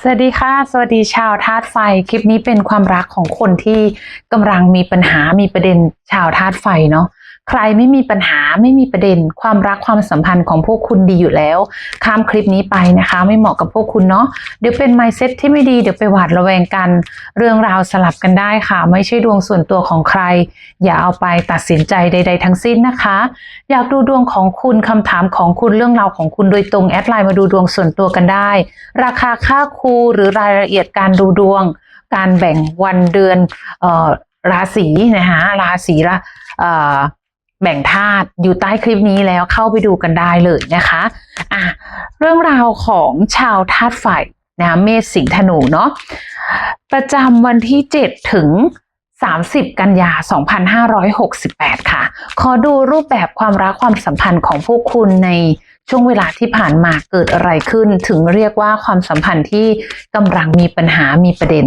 สวัสดีค่ะ สวัสดีชาวธาตุไฟ คลิปนี้เป็นความรักของคนที่กำลังมีปัญหามีประเด็นชาวธาตุไฟเนาะ ใครไม่มีปัญหาไม่มีประเด็น ความรักความสัมพันธ์ของพวกคุณดีอยู่แล้ว ข้ามคลิปนี้ไปนะคะ ไม่เหมาะกับพวกคุณเนาะเดี๋ยวเป็นไมเซ็ตที่ไม่ดีเดี๋ยวไปหวาดระแวงกัน เรื่องราวสลับกันได้ค่ะ ไม่ใช่ดวงส่วนตัวของใคร อย่าเอาไปตัดสินใจใด ๆ ทั้งสิ้นนะคะ อยากดูดวงของคุณคำถามของคุณเรื่องราวของคุณโดยตรงแอดไลน์มาดูดวงส่วนตัวกันได้ ราคาค่าครูหรือรายละเอียดการดูดวง การแบ่งวันเดือนออราศีนะคะราศีละอ แบ่งธาตุอยู่ใต้คลิปนี้แล้วเข้าไปดูกันได้เลยนะคะอะเรื่องราวของชาวธาตุไฟนะเมษสิงห์ธนูเนาะประจำวันที่ 7 ถึง 30 กันยา 2568 ค่ะ ขอดูรูปแบบความรักความสัมพันธ์ของพวกคุณในช่วงเวลาที่ผ่านมาเกิดอะไรขึ้น ถึงเรียกว่าความสัมพันธ์ที่กำลังมีปัญหามีประเด็น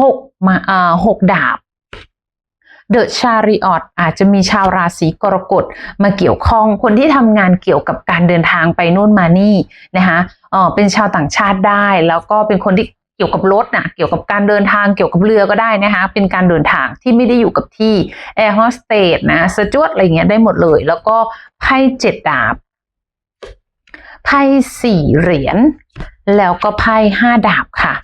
หกมาอ่าหกดาบ เดอะชาริออตอาจจะมีชาวราศีกรกฎมาเกี่ยวข้องคนที่ทำงานเกี่ยวกับการเดินทางไปนู่นมานี่นะคะเออเป็นชาวต่างชาติได้ แล้วก็เป็นคนที่เกี่ยวกับรถนะเกี่ยวกับการเดินทางเกี่ยวกับเรือก็ได้นะคะ เป็นการเดินทางที่ไม่ได้อยู่กับที่แอร์โฮสเตสนะสจวดอะไรเงี้ยได้หมดเลย แล้วก็ไพ่เจ็ดดาบ ไพ่สี่เหรียญแล้วก็ไพ่ห้าดาบค่ะ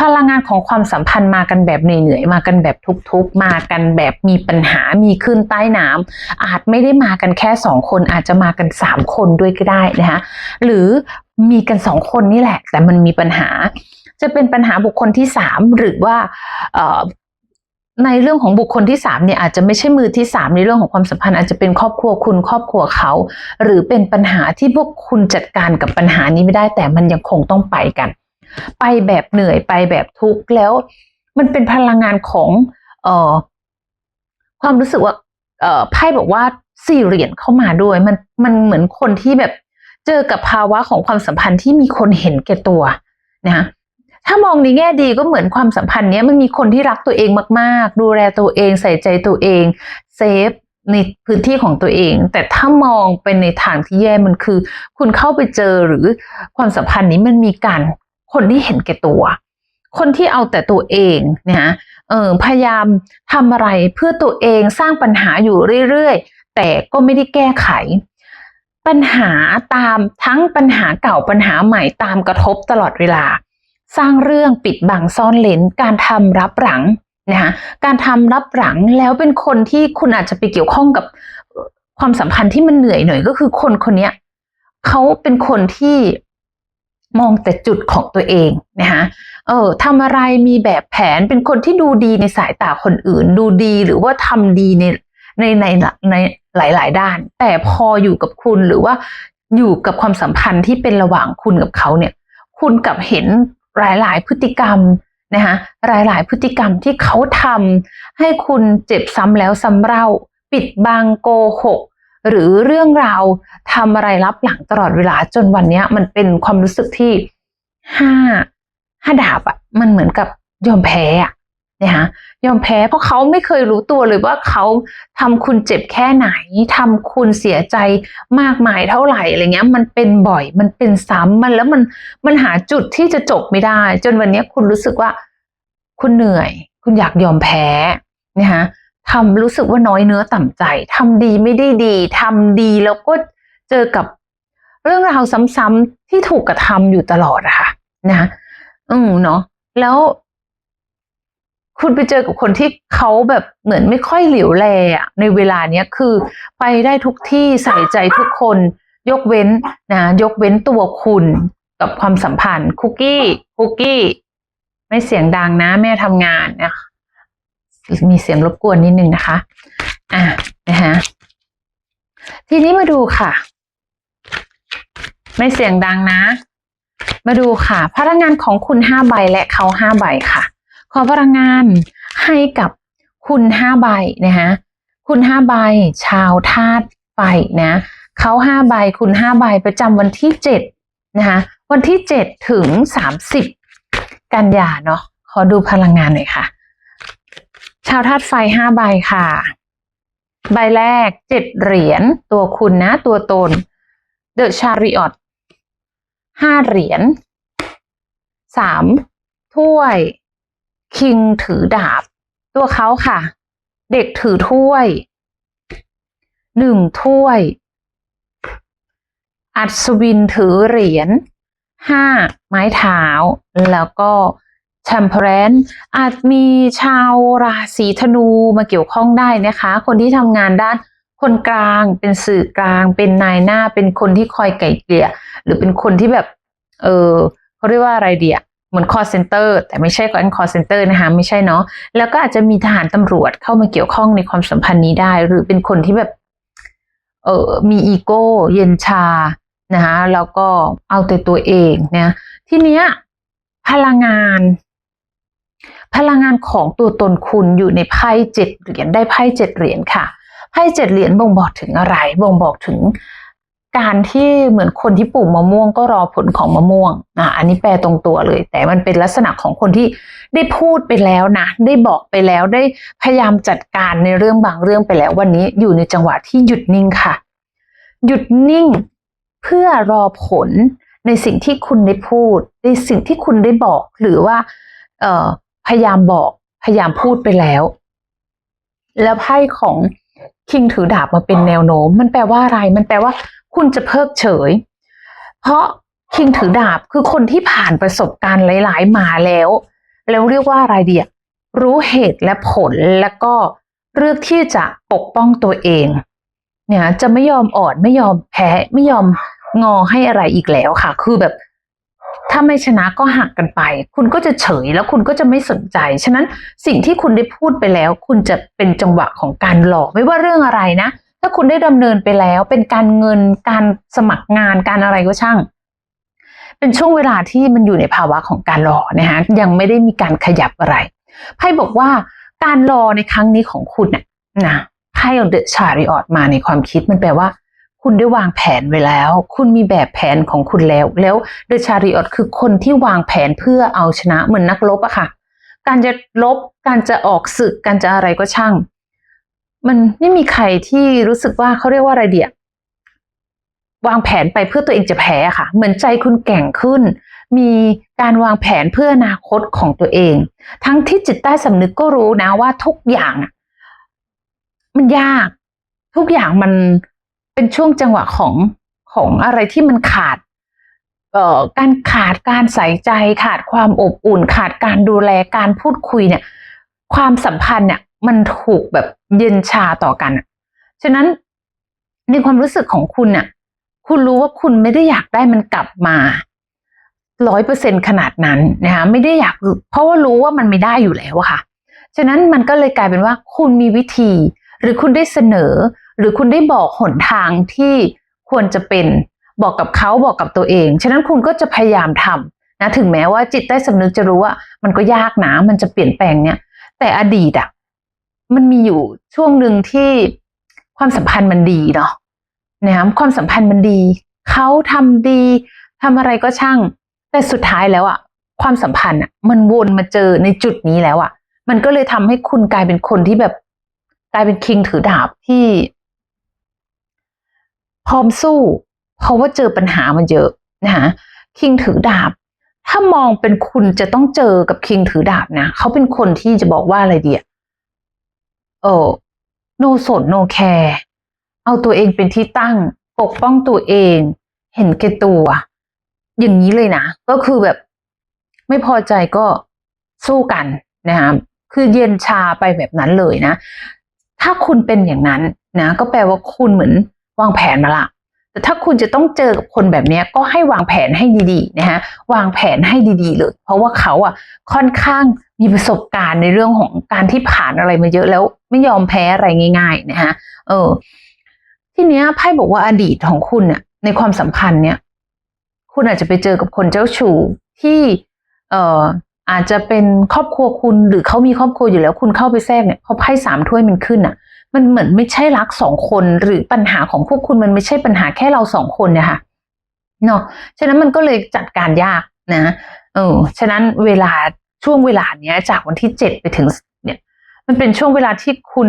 พลังงานของความสัมพันธ์มากันแบบเหนื่อยๆมากันแบบทุกๆ มากันแบบมีปัญหามีขึ้นใต้น้ำอาจไม่ได้มากันแค่สองคนอาจจะมากันสามคนด้วยก็ได้นะคะหรือมีกันสองคนนี่แหละ แต่มันมีปัญหา จะเป็นปัญหาบุคคลที่สามหรือว่า ในเรื่องของบุคคลที่สามเนี่ยอาจจะไม่ใช่มือที่สามในเรื่องของความสัมพันธ์อาจจะเป็นครอบครัวคุณครอบครัวเขา หรือเป็นปัญหาที่พวกคุณจัดการกับปัญหานี้ไม่ได้ แต่มันยังคงต้องไปกัน ไปแบบเหนื่อยไปแบบทุกข์แล้ว มันเป็นพลังงานของเอ่อความรู้สึกว่าเอ่อไพ่บอกว่าสี่เหรียญเข้ามาด้วย มันมันเหมือนคนที่แบบเจอกับภาวะของความสัมพันธ์ที่มีคนเห็นแก่ตัวนะ ถ้ามองในแง่ดีก็เหมือนความสัมพันธ์เนี้ยมันมีคนที่รักตัวเองมากๆ ดูแลตัวเองใส่ใจตัวเองเซฟในพื้นที่ของตัวเอง แต่ถ้ามองไปในทางที่แย่มันคือ คุณเข้าไปเจอหรือความสัมพันธ์นี้มันมีการคนที่เห็นแก่ตัว คนที่เอาแต่ตัวเองนะฮะเออพยายามทำอะไรเพื่อตัวเองสร้างปัญหาอยู่เรื่อยๆ แต่ก็ไม่ได้แก้ไข ปัญหาตามทั้งปัญหาเก่าปัญหาใหม่ตามกระทบตลอดเวลา สร้างเรื่องปิดบังซ่อนเลนการทำรับหลังนะคะการทำรับหลังแล้วเป็นคนที่คุณอาจจะไปเกี่ยวข้องกับความสัมพันธ์ที่มันเหนื่อยหน่อยก็คือคนคนนี้เขาเป็นคนที่มองแต่จุดของตัวเองนะคะเออทำอะไรมีแบบแผนเป็นคนที่ดูดีในสายตาคนอื่น ดูดีหรือว่าทำดีในในในในหลาย ๆ ด้าน แต่พออยู่กับคุณหรือว่าอยู่กับความสัมพันธ์ที่เป็นระหว่างคุณกับเขาเนี่ย คุณกลับเห็น หลายๆ พฤติกรรมนะคะหลายๆ พฤติกรรมที่เขาทำให้คุณเจ็บซ้ำแล้วซ้ำเล่าปิดบังโกหกหรือเรื่องราวทำอะไรรับหลังตลอดเวลาจนวันนี้มันเป็นความรู้สึกที่ห้าห้าดาบอะมันเหมือนกับยอมแพ้อะ นะคะยอมแพ้เพราะเขาไม่เคยรู้ตัวเลยว่าเขาทำคุณเจ็บแค่ไหนทำคุณเสียใจมากมายเท่าไหร่อะไรเงี้ย มันเป็นบ่อยมันเป็นซ้ำมันแล้วมันมันหาจุดที่จะจบไม่ได้ จนวันเนี้ยคุณรู้สึกว่า คุณเหนื่อย คุณอยากยอมแพ้นะคะทำรู้สึกว่าน้อยเนื้อต่ำใจทำดีไม่ได้ดีทำดีแล้วก็เจอกับเรื่องราวซ้ำๆที่ถูกกระทำอยู่ตลอดอะค่ะนะอืมเนาะแล้ว คุณไปเจอกับคนที่เขาแบบเหมือนไม่ค่อยเหลียวแลอะในเวลาเนี้ยคือไปได้ทุกที่ใส่ใจทุกคน ยกเว้นนะยกเว้นตัวคุณกับความสัมพันธ์คุกกี้คุกกี้ ไม่เสียงดังนะแม่ทำงานนะมีเสียงรบกวนนิดนึงนะคะ อะนะฮะทีนี้มาดูค่ะ ไม่เสียงดังนะ มาดูค่ะ พลังงานของคุณห้าใบและเขาห้าใบค่ะ อพลังงานให้กับคุณห้าใบนะฮะคุณห้าใบชาวธาตุไฟนะเขาห้าใบคุณห้าใบประจำวันที่เจ็ดนะคะวันที่เจ็ดถึงสามสิบกันยาเนาะขอดูพลังงานหน่อยค่ะ ชาวธาตุไฟห้าใบค่ะ ใบแรกเจ็ดเหรียญตัวคุณนะ ตัวตนเดอะชาริออตห้าเหรียญสามถ้วย คิงถือดาบ ตัวเขาค่ะ เด็กถือถ้วยหนึ่งถ้วย อัศวินถือเหรียญห้าไม้เท้า แล้วก็แชมเปรนอาจมีชาวราศีธนูมาเกี่ยวข้องได้นะคะ คนที่ทำงานด้านคนกลางเป็นสื่อกลาง เป็นนายหน้าเป็นคนที่คอยไก่เกลี่ยหรือเป็นคนที่แบบ เออเขาเรียกว่าอะไรเดีย มือน call center แต่ไม่ใช่ call center นะคะไม่ใช่เนาะแล้วก็อาจจะมีทหารตำรวจเข้ามาเกี่ยวข้องในความสัมพันธ์นี้ได้ หรือเป็นคนที่แบบเออมีอีโก้เย็นชานะคะแล้วก็เอาแต่ตัวเองเนี่ยทีเนี้ยพลังงาน พลังงานของตัวตนคุณอยู่ในไพ่เจ็ดเหรียญได้ไพ่เจ็ดเหรียญค่ะไพ่เจ็ดเหรียญบ่งบอกถึงอะไร บ่งบอกถึง การที่เหมือนคนที่ปลูกมะม่วงก็รอผลของมะม่วงอะอันนี้แปลตรงตัวเลย แต่มันเป็นลักษณะของคนที่ได้พูดไปแล้วนะ ได้บอกไปแล้วได้พยายามจัดการในเรื่องบางเรื่องไปแล้ว วันนี้อยู่ในจังหวะที่หยุดนิ่งค่ะ หยุดนิ่งเพื่อรอผลในสิ่งที่คุณได้พูด ในสิ่งที่คุณได้บอกหรือว่าเอ่อพยายามบอกพยายามพูดไปแล้ว แล้วไพ่ของคิงถือดาบมาเป็นแนวโน้ม มันแปลว่าอะไร มันแปลว่า คุณจะเพิกเฉย เพราะคิงถือดาบคือคนที่ผ่านประสบการณ์หลาย ๆ มาแล้ว แล้วเรียกว่าอะไรเดียรู้เหตุและผลแล้วก็เลือกที่จะปกป้องตัวเอง เนี่ยจะไม่ยอมอ่อนไม่ยอมแพ้ไม่ยอมงอให้อะไรอีกแล้วค่ะ คือแบบ ถ้าไม่ชนะก็หักกันไป คุณก็จะเฉยแล้วคุณก็จะไม่สนใจ ฉะนั้นสิ่งที่คุณได้พูดไปแล้ว คุณจะเป็นจังหวะของการหลอกไม่ว่าเรื่องอะไรนะ ถ้าคุณได้ดำเนินไปแล้วเป็นการเงินการสมัครงานการอะไรก็ช่าง เป็นช่วงเวลาที่มันอยู่ในภาวะของการรอนะฮะยังไม่ได้มีการขยับอะไรไพ่บอกว่าการรอในครั้งนี้ของคุณน่ะนะไพ่ของเดอะชาริออตมาในความคิดมันแปลว่าคุณได้วางแผนไว้แล้ว คุณมีแบบแผนของคุณแล้ว แล้วเดชาริออตคือคนที่วางแผนเพื่อเอาชนะเหมือนนักรบอะค่ะ การจะลบ การจะออกศึก การจะอะไรก็ช่าง มันไม่มีใครที่รู้สึกว่าเขาเรียกว่าอะไรเดียวางแผนไปเพื่อตัวเองจะแพ้ค่ะ เหมือนใจคุณแก่งขึ้น มีการวางแผนเพื่ออนาคตของตัวเอง ทั้งที่จิตใต้สำนึกก็รู้นะว่าทุกอย่าง มันยาก ทุกอย่างมันเป็นช่วงจังหวะของของอะไรที่มันขาดเอ่อการขาดการใส่ใจขาดความอบอุ่น ขาดการดูแลการพูดคุยเนี่ย ความสัมพันธ์เนี่ย มันถูกแบบเย็นชาต่อกันอะฉะนั้นในความรู้สึกของคุณเนี่ยคุณรู้ว่าคุณไม่ได้อยากได้มันกลับมาร้อยเปอร์เซ็นขนาดนั้นนะคะไม่ได้อยากเพราะว่ารู้ว่ามันไม่ได้อยู่แล้วอะค่ะ ฉะนั้นมันก็เลยกลายเป็นว่าคุณมีวิธี หรือคุณได้เสนอ หรือคุณได้บอกหนทางที่ควรจะเป็นบอกกับเขาบอกกับตัวเอง ฉะนั้นคุณก็จะพยายามทำนะถึงแม้ว่าจิตใต้สำนึกจะรู้ว่า มันก็ยากนะมันจะเปลี่ยนแปลงเนี่ย แต่อดีตอะ มันมีอยู่ช่วงหนึ่งที่ความสัมพันธ์มันดีเนาะนะคะความสัมพันธ์มันดีเขาทำดีทำอะไรก็ช่าง แต่สุดท้ายแล้วอะความสัมพันธ์อะมันวนมาเจอในจุดนี้แล้วอะมันก็เลยทำให้คุณกลายเป็นคนที่แบบกลายเป็นคิงถือดาบที่ พร้อมสู้ เพราะว่าเจอปัญหามันเยอะนะคะคิงถือดาบ ถ้ามองเป็นคุณจะต้องเจอกับคิงถือดาบนะเขาเป็นคนที่จะบอกว่าอะไรเดีอะ ออโนสนโนแคร์เอาตัวเองเป็นที่ตั้ง ปกป้องตัวเอง เห็นแก่ตัว อย่างนี้เลยนะ ก็คือแบบ ไม่พอใจก็สู้กันนะคะคือเย็นชาไปแบบนั้นเลยนะ ถ้าคุณเป็นอย่างนั้นนะ ก็แปลว่าคุณเหมือนวางแผนมาละ แต่ถ้าคุณจะต้องเจอกับคนแบบนี้ก็ให้วางแผนให้ดีๆนะฮะวางแผนให้ดีๆเลย เพราะว่าเขาอะค่อนข้างมีประสบการณ์ในเรื่องของการที่ผ่านอะไรมาเยอะแล้วไม่ยอมแพ้อะไรง่าย ๆ นะฮะเออ ทีเนี้ยไพ่บอกว่าอดีตของคุณเนี่ยในความสัมพันธ์เนี่ยคุณอาจจะไปเจอกับคนเจ้าชู้ที่ เอ่ออาจจะเป็นครอบครัวคุณหรือเขามีครอบครัวอยู่แล้ว คุณเข้าไปแทรกเนี่ยพอไพ่สามถ้วยมันขึ้นอะ มันเหมือนไม่ใช่รักสองคน หรือปัญหาของพวกคุณมันไม่ใช่ปัญหาแค่เราสองคนเนี่ยค่ะเนาะฉะนั้นมันก็เลยจัดการยากนะเออฉะนั้นเวลาช่วงเวลาเนี้ย จากวันที่เจ็ดไปถึงเนี่ย มันเป็นช่วงเวลาที่คุณ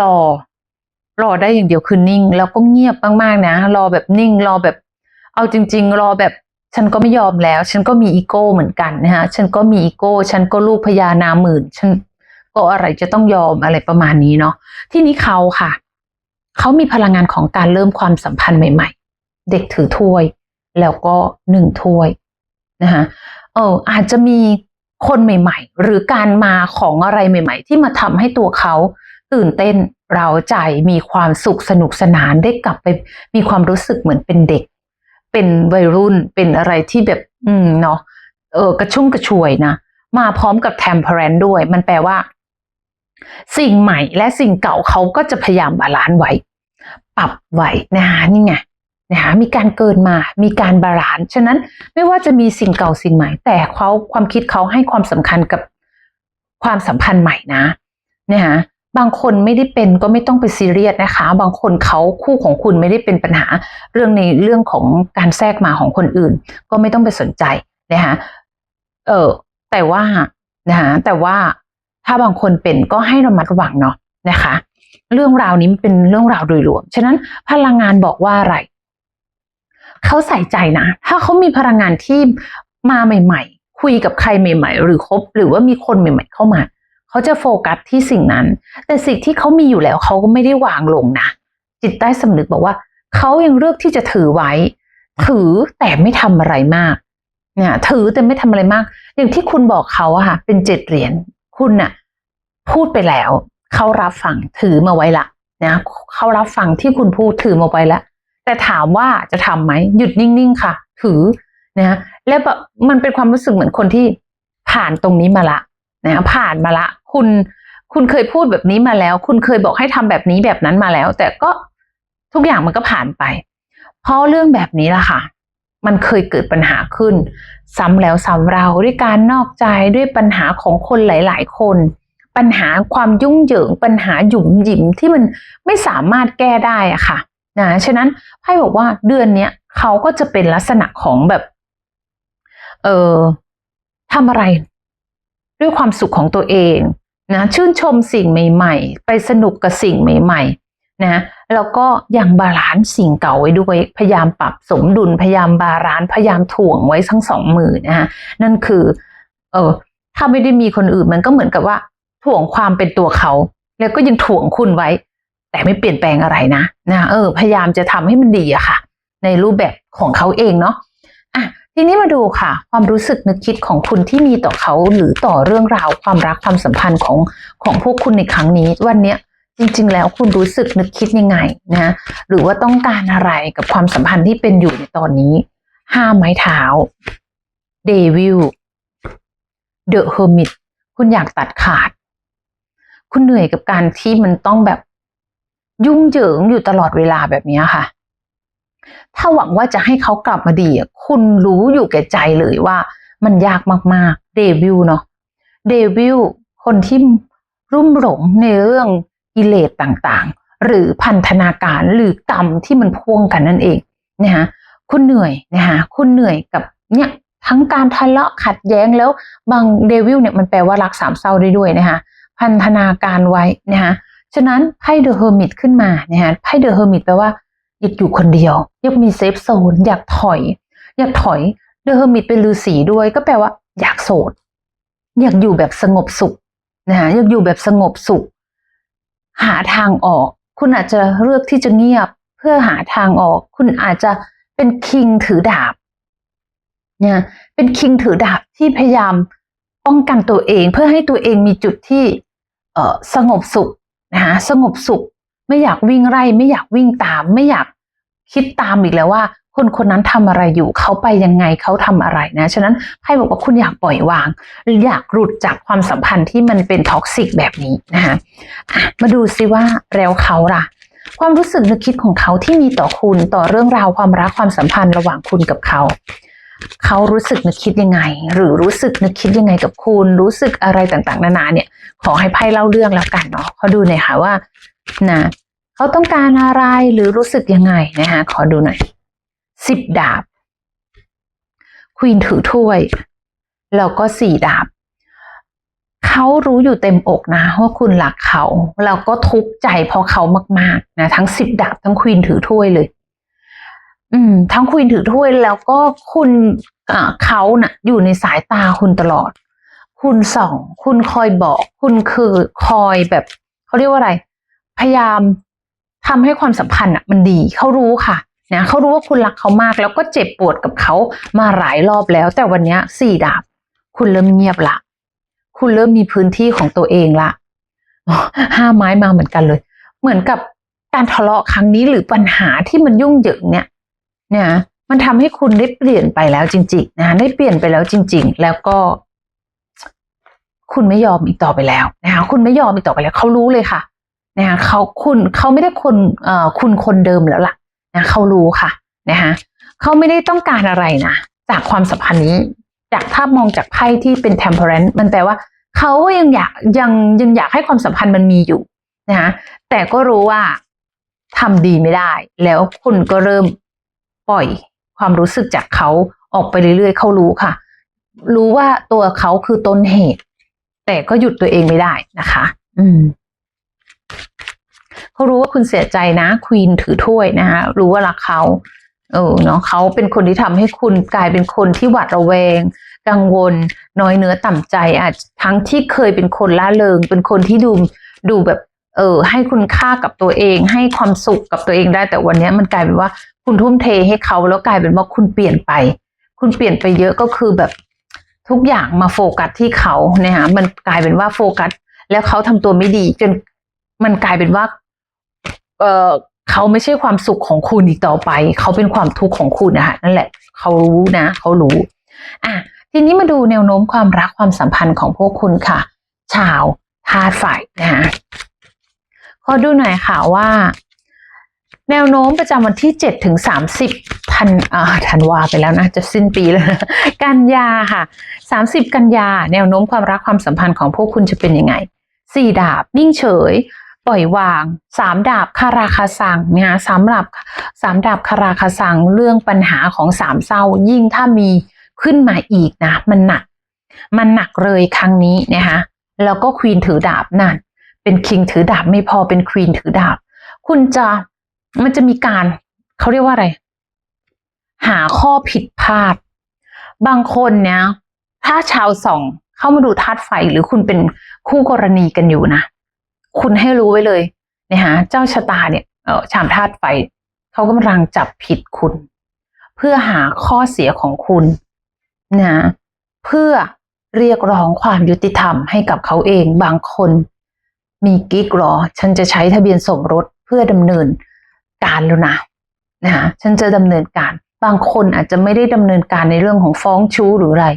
รอ รอได้อย่างเดียวคือนิ่ง แล้วก็เงียบมากๆนะ รอแบบนิ่ง รอแบบ เอาจริง ๆ รอแบบฉันก็ไม่ยอมแล้ว ฉันก็มีอีโก้เหมือนกันนะฮะฉันก็มีอีโก้ ฉันก็ลูกพญานาหมื่น ฉัน อะไรจะต้องยอมอะไรประมาณนี้เนาะที่นี้เขาค่ะ เขามีพลังงานของการเริ่มความสัมพันธ์ใหม่ ๆ เด็กถือถ้วย แล้วก็หนึ่งถ้วยนะคะเอออาจจะมีคนใหม่ ๆ หรือการมาของอะไรใหม่ ๆ ที่มาทำให้ตัวเขาตื่นเต้นเร้าใจมีความสุขสนุกสนานได้กลับไปมีความรู้สึกเหมือนเป็นเด็ก เป็นวัยรุ่นเป็นอะไรที่แบบ อืมเนาะเออกระชุ่มกระชวยนะ มาพร้อมกับ temperance ด้วย มันแปลว่า สิ่งใหม่และสิ่งเก่าเขาก็จะพยายามบาลานซ์ไว้ ปรับไว้นะคะนี่ไงนะคะมีการเกินมามีการบาลานซ์ฉะนั้นไม่ว่าจะมีสิ่งเก่าสิ่งใหม่ แต่เขาความคิดเขาให้ความสำคัญกับความสัมพันธ์ใหม่นะนะคะบางคนไม่ได้เป็นก็ไม่ต้องไปซีเรียสนะคะ บางคนเขาคู่ของคุณไม่ได้เป็นปัญหาเรื่องในเรื่องของการแทรกมาของคนอื่น ก็ไม่ต้องไปสนใจนะคะเออแต่ว่านะคะแต่ว่า ถ้าบางคนเป็นก็ให้ระมัดระวังเนาะนะคะ เรื่องราวนี้มันเป็นเรื่องราวโดยรวม ฉะนั้นพลังงานบอกว่าอะไรเขาใส่ใจนะ ถ้าเขามีพลังงานที่มาใหม่ ๆ คุยกับใครใหม่ ๆ หรือคบหรือว่ามีคนใหม่ ๆ เข้ามา เขาจะโฟกัสที่สิ่งนั้น แต่สิ่งที่เขามีอยู่แล้วเขาก็ไม่ได้วางลงนะ จิตใต้สำนึกบอกว่า เขายังเลือกที่จะถือไว้ ถือแต่ไม่ทำอะไรมากเนี่ยถือแต่ไม่ทำอะไรมาก อย่างที่คุณบอกเขาอะค่ะ เป็นเจ็ดเหรียญ คุณน่ะ พูดไปแล้วเขารับฟังถือมาไว้ละนะเขารับฟังที่คุณพูดถือมาไว้ล้วแต่ถามว่าจะทำไหมหยุดนิ่งๆค่ะ ถือนะแล้วแบบมันเป็นความรู้สึกเหมือนคนที่ผ่านตรงนี้มาละนะผ่านมาละ คุณคุณเคยพูดแบบนี้มาแล้ว คุณเคยบอกให้ทำแบบนี้แบบนั้นมาแล้ว แต่ก็ทุกอย่างมันก็ผ่านไป เพราะเรื่องแบบนี้ล่ะค่ะ มันเคยเกิดปัญหาขึ้น ซ้ำแล้วซ้ำเราด้วยการนอกใจด้วยปัญหาของคนหลาย ๆ คน ปัญหาความยุ่งเหยิง ปัญหาหยุ่มหยิมที่มันไม่สามารถแก้ได้อะค่ะนะฉะนั้นไพ่บอกว่าเดือนเนี้ยเขาก็จะเป็นลักษณะของแบบ เออทำอะไร ด้วยความสุขของตัวเองนะชื่นชมสิ่งใหม่ ๆ ไปสนุกกับสิ่งใหม่ ๆ นะแล้วก็ยังบาลานซ์สิ่งเก่าไว้ด้วยพยายามปรับสมดุลพยายามบาลานซ์พยายามถ่วงไว้ทั้งสองมือนะฮะนั่นคือ เออถ้าไม่ได้มีคนอื่นมันก็เหมือนกับว่าถ่วงความเป็นตัวเขา แล้วก็ยังถ่วงคุณไว้ แต่ไม่เปลี่ยนแปลงอะไรนะนะเออ พยายามจะทำให้มันดีอะค่ะ ในรูปแบบของเขาเองเนาะอะทีนี้มาดูค่ะ ความรู้สึกนึกคิดของคุณที่มีต่อเขาหรือต่อเรื่องราวความรักความสัมพันธ์ของของพวกคุณในครั้งนี้วันเนี้ย จริงๆ แล้วคุณรู้สึกนึกคิดยังไงนะหรือว่าต้องการอะไรกับความสัมพันธ์ที่เป็นอยู่ในตอนนี้ ห้าไม้เท้าเดวิลเดอะเฮอร์มิตคุณอยากตัดขาด คุณเหนื่อยกับการที่มันต้องแบบยุ่งเหยิงอยู่ตลอดเวลาแบบนี้ค่ะ ถ้าหวังว่าจะให้เขากลับมาดีคุณรู้อยู่แก่ใจเลยว่ามันยากมากๆเดวิลเนาะเดวิลคนที่รุ่มหลงในเรื่อง กิเลสต่างๆ หรือพันธนาการหรือกรรมที่มันพ่วงกันนั่นเองนะคะคุณเหนื่อยนะคะคุณเหนื่อยกับเนี่ยทั้งการทะเลาะขัดแย้งแล้วบางเดวิลเนี่ยมันแปลว่ารักสามเศร้าได้ด้วยนะคะพันธนาการไว้นะคะฉะนั้นไพ่เดอะเฮอร์มิตขึ้นมานะคะไพ่เดอะเฮอร์มิตแปลว่าอยากอยู่คนเดียวอยากมีเซฟโซนอยากถอย อยากถอยเดอะเฮอร์มิตเป็นฤาษีด้วย ก็แปลว่าอยากโสด อยากอยู่แบบสงบสุขนะคะอยากอยู่แบบสงบสุข หาทางออก คุณอาจจะเลือกที่จะเงียบเพื่อหาทางออก คุณอาจจะเป็นคิงถือดาบเนี่ยเป็นคิงถือดาบที่พยายามป้องกันตัวเองเพื่อให้ตัวเองมีจุดที่เออสงบสุขนะคะสงบสุข ไม่อยากวิ่งไล่ไม่อยากวิ่งตาม ไม่อยาก คิดตามอีกแล้วว่า คนคนนั้นทำอะไรอยู่เขาไปยังไงเขาทำอะไรนะฉะนั้นไพ่บอกว่าคุณอยากปล่อยวางอยากหลุดจากความสัมพันธ์ที่มันเป็นท็อกซิกแบบนี้นะคะอะมาดูซิว่าแล้วเขาล่ะ ความรู้สึกนึกคิดของเขาที่มีต่อคุณต่อเรื่องราวความรักความสัมพันธ์ระหว่างคุณกับเขาเขารู้สึกนึกคิดยังไง หรือรู้สึกนึกคิดยังไงกับคุณ รู้สึกอะไรต่างๆ นานาเนี่ย ขอให้ไพ่เล่าเรื่องแล้วกันเนาะเขาดูหน่อยค่ะว่านะ เขาต้องการอะไรหรือรู้สึกยังไงนะคะขอดูหน่อยสิบดาบควีนถือถ้วย แล้วก็สี่ดาบเขารู้อยู่เต็มอกนะว่าคุณรักเขาแล้วก็ทุกข์ใจเพราะเขามากๆนะทั้งสิบดาบทั้งควีนถือถ้วยเลย อืม ทั้งควีนถือถ้วยแล้วก็คุณอ่าเขาน่ะ อยู่ในสายตาคุณตลอด คุณส่อง คุณคอยบอก คุณคือคอยแบบเขาเรียกว่าอะไร พยายาม ทำให้ความสัมพันธ์อะมันดีเขารู้ค่ะนะเขารู้ว่าคุณรักเขามาก แล้วก็เจ็บปวดกับเขามาหลายรอบแล้ว แต่วันนี้สี่ดาบ คุณเริ่มเงียบละคุณเริ่มมีพื้นที่ของตัวเองละห้าไม้มาเหมือนกันเลย เหมือนกับการทะเลาะครั้งนี้หรือปัญหาที่มันยุ่งเหยิงเนี่ยเนี่ยมันทำให้คุณได้เปลี่ยนไปแล้วจริง ๆ นะได้เปลี่ยนไปแล้วจริง ๆ แล้วก็ คุณไม่ยอมอีกต่อไปแล้วนะคะคุณไม่ยอมอีกต่อไปแล้วเขารู้เลยค่ะ นะคะเขาคุณเขาไม่ได้คนเอ่อคุณคนเดิมแล้วล่ะนะเขารู้ค่ะนะคะเขาไม่ได้ต้องการอะไรนะจากความสัมพันธ์นี้ จากถ้ามองจากไพ่ที่เป็น temperance มันแปลว่าเขายังอยากยังยังอยากให้ความสัมพันธ์มันมีอยู่นะคะแต่ก็รู้ว่าทำดีไม่ได้ แล้วคุณก็เริ่มปล่อยความรู้สึกจากเขาออกไปเรื่อยๆเขารู้ค่ะ รู้ว่าตัวเขาคือต้นเหตุ แต่ก็หยุดตัวเองไม่ได้นะคะ อืม เขารู้ว่าคุณเสียใจนะควีนถือถ้วยนะคะรู้ว่ารักเขาเออเนาะเขาเป็นคนที่ทำให้คุณกลายเป็นคนที่หวาดระแวง กังวล น้อยเนื้อต่ำใจอาจทั้งที่เคยเป็นคนล่าเริง เป็นคนที่ดูดูแบบ เออ ให้คุณค่ากับตัวเอง ให้ความสุขกับตัวเองได้ แต่วันนี้มันกลายเป็นว่าคุณทุ่มเทให้เขาแล้วกลายเป็นว่าคุณเปลี่ยนไป คุณเปลี่ยนไปเยอะก็คือแบบทุกอย่างมาโฟกัสที่เขาเนี่ยฮะมันกลายเป็นว่าโฟกัส แล้วเขาทำตัวไม่ดีจนมันกลายเป็นว่า เออเขาไม่ใช่ความสุขของคุณอีกต่อไป เขาเป็นความทุกข์ของคุณนะคะนั่นแหละเขารู้นะเขารู้อะทีนี้มาดูแนวโน้มความรักความสัมพันธ์ของพวกคุณค่ะ ชาวธาตุไฟนะคะขอดูหน่อยค่ะว่า แนวโน้มประจำวันที่เจ็ดถึงสามสิบธันอ่าธันวาไปแล้วนะจะสิ้นปีแล้วนะกันยาค่ะสามสิบกันยา แนวโน้มความรักความสัมพันธ์ของพวกคุณจะเป็นยังไงสี่ดาบนิ่งเฉย ปล่อยวางสามดาบคาราคาซังนะคะสามดาบสามดาบคาราคาซังเรื่องปัญหาของสามเศร้า ยิ่งถ้ามีขึ้นมาอีกนะ มันหนัก มันหนักเลยครั้งนี้นะคะแล้วก็ควีนถือดาบนั่นเป็นคิงถือดาบไม่พอเป็นควีนถือดาบ คุณจะมันจะมีการเขาเรียกว่าอะไร หาข้อผิดพลาด บางคนเนี่ยถ้าชาวส่องเข้ามาดูธาตุไฟหรือคุณเป็นคู่กรณีกันอยู่นะ คุณให้รู้ไว้เลยนะคะเจ้าชะตาเนี่ยเออชามธาตุไฟเขากำลังจับผิดคุณ เพื่อหาข้อเสียของคุณนะเพื่อเรียกร้องความยุติธรรมให้กับเขาเองบางคน มีกิ๊กหรอ ฉันจะใช้ทะเบียนสมรสเพื่อดำเนินการแล้วนะนะคะฉันจะดำเนินการ บางคนอาจจะไม่ได้ดำเนินการในเรื่องของฟ้องชู้หรืออะไร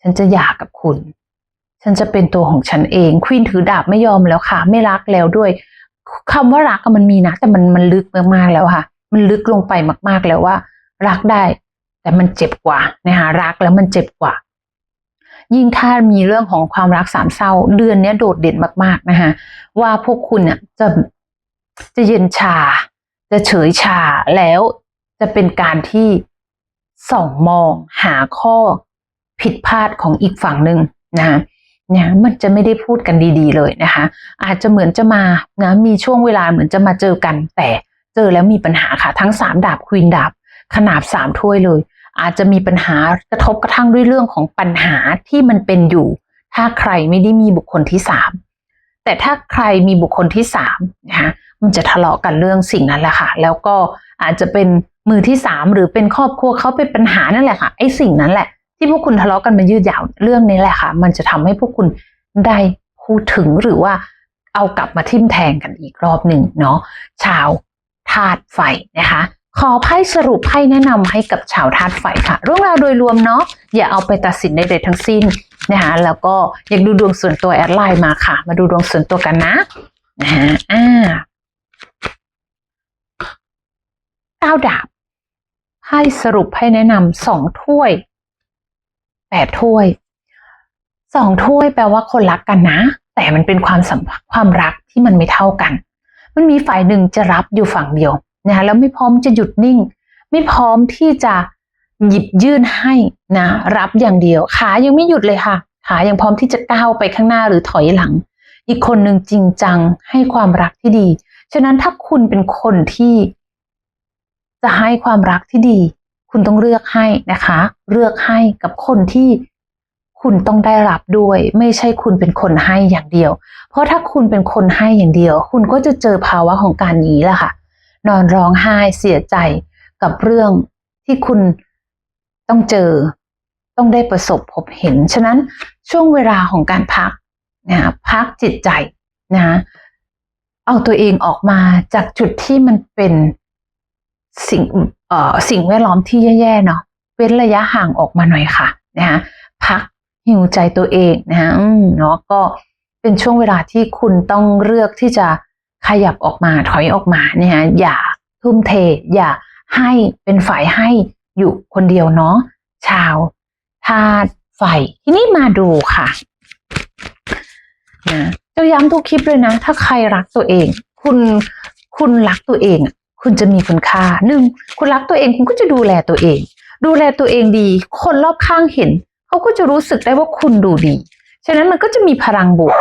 ฉันจะหย่ากับคุณ ฉันจะเป็นตัวของฉันเองควีนถือดาบไม่ยอมแล้วค่ะ ไม่รักแล้วด้วยคำว่ารักมันมีนะแต่มันมันลึกมากๆแล้วค่ะ มันลึกลงไปมากๆแล้วว่า รักได้ แต่มันเจ็บกว่านะคะรักแล้วมันเจ็บกว่า ยิ่งถ้ามีเรื่องของความรักสามเศร้า เดือนนี้โดดเด่นมากๆนะคะว่าพวกคุณเนี่ยจะจะเย็นชา จะเฉยชาแล้วจะเป็นการที่ส่องมองหาข้อผิดพลาดของอีกฝั่งหนึ่งนะคะ นี่ยมันจะไม่ได้พูดกันดี ๆ เลยนะคะ อาจจะเหมือนจะมานะมีช่วงเวลาเหมือนจะมาเจอกัน แต่เจอแล้วมีปัญหาค่ะ ทั้งสามดาบควีนดาบขนาบสามถ้วยเลย อาจจะมีปัญหากระทบกระทั่งด้วยเรื่องของปัญหาที่มันเป็นอยู่ ถ้าใครไม่ได้มีบุคคลที่สามแต่ถ้าใครมีบุคคลที่สามนะคะมันจะทะเลาะกันเรื่องสิ่งนั้นแหละค่ะ แล้วก็อาจจะเป็นมือที่สามหรือเป็นครอบครัวเขาเป็นปัญหานั่นแหละค่ะไอ้สิ่งนั้นแหละ ที่พวกคุณทะเลาะกันมายืดยาวเรื่องนี้แหละค่ะ มันจะทำให้พวกคุณได้พูดถึงหรือว่าเอากลับมาทิ่มแทงกันอีกรอบหนึ่งเนาะชาวธาตุไฟนะคะ ขอไพ่สรุปไพ่แนะนำให้กับชาวธาตุไฟค่ะ เรื่องราวโดยรวมเนาะอย่าเอาไปตัดสินใดๆทั้งสิ้นนะคะแล้วก็อยากดูดวงส่วนตัวแอดไลน์มาค่ะ มาดูดวงส่วนตัวกันนะนะฮะอ่าเก้าดาบไพ่สรุปให้แนะนำสองถ้วย แปดถ้วยสองถ้วยแปลว่าคนรักกันนะ แต่มันเป็นความสัมพันธ์ความรักที่มันไม่เท่ากัน มันมีฝ่ายหนึ่งจะรับอยู่ฝั่งเดียวนะคะแล้วไม่พร้อมจะหยุดนิ่ง ไม่พร้อมที่จะหยิบยื่นให้นะ รับอย่างเดียวขายังไม่หยุดเลยค่ะขายังพร้อมที่จะก้าวไปข้างหน้าหรือถอยหลัง อีกคนหนึ่งจริงจังให้ความรักที่ดี ฉะนั้นถ้าคุณเป็นคนที่จะให้ความรักที่ดี คุณต้องเลือกให้นะคะ เลือกให้กับคนที่คุณต้องได้รับด้วย ไม่ใช่คุณเป็นคนให้อย่างเดียว เพราะถ้าคุณเป็นคนให้อย่างเดียว คุณก็จะเจอภาวะของการนี้แหละค่ะ นอนร้องไห้เสียใจกับเรื่องที่คุณต้องเจอ ต้องได้ประสบพบเห็น ฉะนั้นช่วงเวลาของการพักนะพักจิตใจนะเอาตัวเองออกมาจากจุดที่มันเป็น สิ่งเอ่อสิ่งแวดล้อมที่แย่ๆเนาะเว้นระยะห่างออกมาหน่อยค่ะนะคะพักหิวใจตัวเองนะคะเนาะก็เป็นช่วงเวลาที่คุณต้องเลือกที่จะขยับออกมาถอยออกมาเนี่ยอย่าทุ่มเท อย่าให้เป็นฝ่ายให้อยู่คนเดียวเนาะชาวธาตุไฟทีนี้มาดูค่ะนะจะย้ำทุกคลิปเลยนะ ถ้าใครรักตัวเอง คุณคุณรักตัวเอง คุณจะมีคุณค่าหนึ่งคุณรักตัวเองคุณก็จะดูแลตัวเอง ดูแลตัวเองดี คนรอบข้างเห็นเขาก็จะรู้สึกได้ว่าคุณดูดี ฉะนั้นมันก็จะมีพลังบวก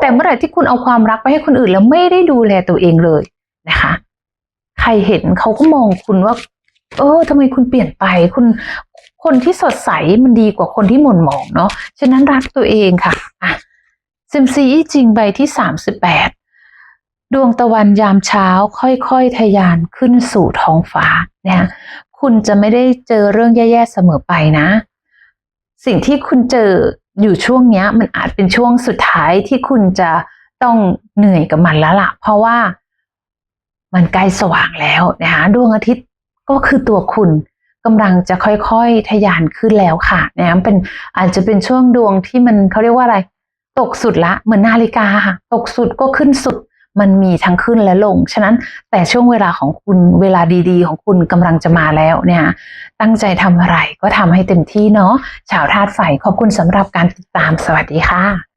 แต่เมื่อไหร่ที่คุณเอาความรักไปให้คนอื่นแล้วไม่ได้ดูแลตัวเองเลยนะคะ ใครเห็นเขาก็มองคุณว่า เออทำไมคุณเปลี่ยนไปคุณคนที่สดใสมันดีกว่าคนที่หม่นหมองเนาะฉะนั้นรักตัวเองค่ะอะซิมซีจริงใบที่สามสิบแปด ดวงตะวันยามเช้าค่อยๆทะยานขึ้นสู่ท้องฟ้าเนี่ยคุณจะไม่ได้เจอเรื่องแย่ๆเสมอไปนะ สิ่งที่คุณเจออยู่ช่วงนี้มันอาจเป็นช่วงสุดท้ายที่คุณจะต้องเหนื่อยกับมันแล้วล่ะ เพราะว่ามันใกล้สว่างแล้วนะคะดวงอาทิตย์ก็คือตัวคุณกำลังจะค่อยๆทะยานขึ้นแล้วค่ะนะเป็นอาจจะเป็นช่วงดวงที่มันเขาเรียกว่าอะไร ตกสุดละเหมือนนาฬิกาค่ะ ตกสุดก็ขึ้นสุด มันมีทั้งขึ้นและลง ฉะนั้นแต่ช่วงเวลาของคุณเวลาดีๆ ของคุณกำลังจะมาแล้วเนี่ยตั้งใจทำอะไรก็ทำให้เต็มที่เนาะชาวธาตุไฟขอบคุณสำหรับการติดตามสวัสดีค่ะ